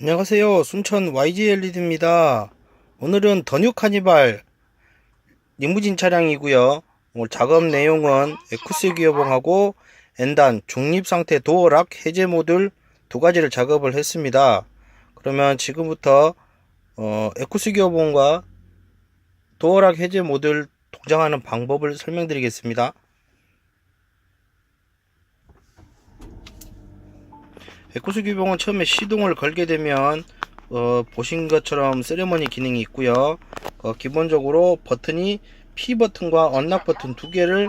안녕하세요. 순천 YG 엘리드입니다. 오늘은 더뉴 카니발 리무진 차량이고요. 오늘 작업 내용은 에쿠스 기어봉하고 엔단 중립 상태 도어락 해제 모듈 두 가지를 작업을 했습니다. 그러면 지금부터 어, 에쿠스 기어봉과 도어락 해제 모듈 동작하는 방법을 설명드리겠습니다. 에쿠스 기봉은 처음에 시동을 걸게 되면 어, 보신 것처럼 세레머니 기능이 있고요. 어, 기본적으로 버튼이 P 버튼과 언락 버튼 두 개를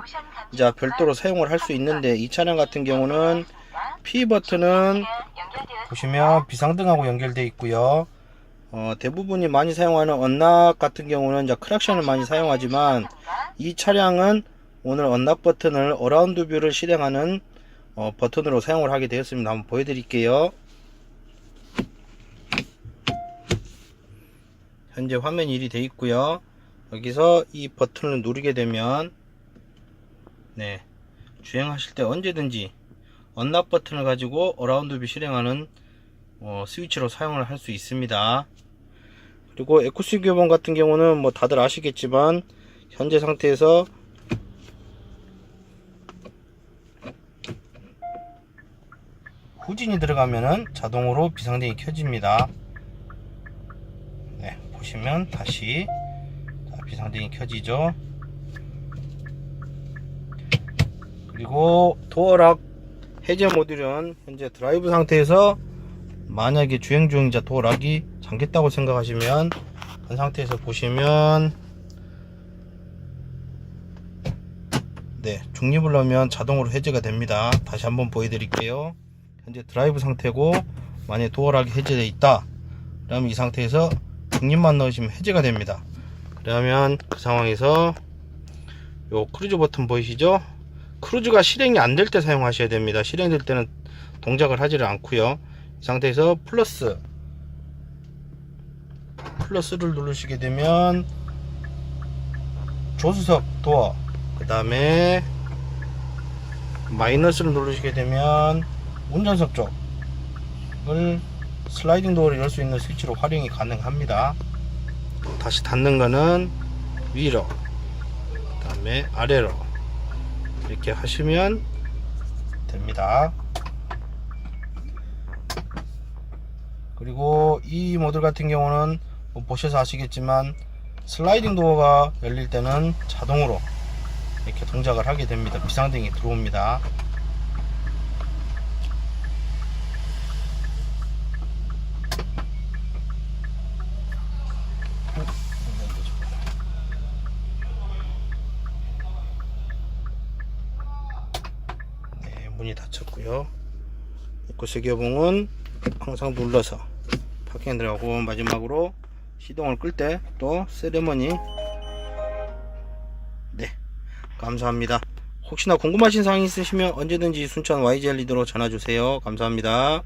이제 별도로 사용을 할 수 있는데 이 차량 같은 경우는 P 버튼은 보시면 비상등하고 연결되어 있고요. 어, 대부분이 많이 사용하는 언락 같은 경우는 이제 크락션을 많이 사용하지만 이 차량은 오늘 언락 버튼을 어라운드 뷰를 실행하는 어, 버튼으로 사용을 하게 되었습니다. 한번 보여드릴게요. 현재 화면 1이 되어 있고요. 여기서 이 버튼을 누르게 되면 네 주행하실 때 언제든지 언락 버튼을 가지고 어라운드 뷰 실행하는 어, 스위치로 사용을 할 수 있습니다. 그리고 에쿠스 교본 같은 경우는 뭐 다들 아시겠지만 현재 상태에서 후진이 들어가면은 자동으로 비상등이 켜집니다. 네, 보시면 다시 자, 비상등이 켜지죠. 그리고 도어락 해제 모듈은 현재 드라이브 상태에서 만약에 주행 중이자 도어락이 잠겼다고 생각하시면 그 상태에서 보시면 네 중립을 넣으면 자동으로 해제가 됩니다. 다시 한번 보여드릴게요. 현재 드라이브 상태고 만약 도어락이 해제되어 있다. 그러면 이 상태에서 중립만 넣으시면 해제가 됩니다. 그러면 그 상황에서 요 크루즈 버튼 보이시죠? 크루즈가 실행이 안 될 때 사용하셔야 됩니다. 실행될 때는 동작을 하지를 않고요. 이 상태에서 플러스 플러스를 누르시게 되면 조수석 도어 그 다음에 마이너스를 누르시게 되면 운전석 쪽을 슬라이딩 도어를 열 수 있는 스위치로 활용이 가능합니다. 다시 닫는 거는 위로, 그 다음에 아래로 이렇게 하시면 됩니다. 그리고 이 모델 같은 경우는 뭐 보셔서 아시겠지만 슬라이딩 도어가 열릴 때는 자동으로 이렇게 동작을 하게 됩니다. 비상등이 들어옵니다. 네, 문이 닫혔고요. 에코스 기어봉은 항상 눌러서 파킹에 들어가고 마지막으로 시동을 끌 때 또 세레머니 네 감사합니다. 혹시나 궁금하신 사항 있으시면 언제든지 순천 YGL 리드로 전화 주세요. 감사합니다.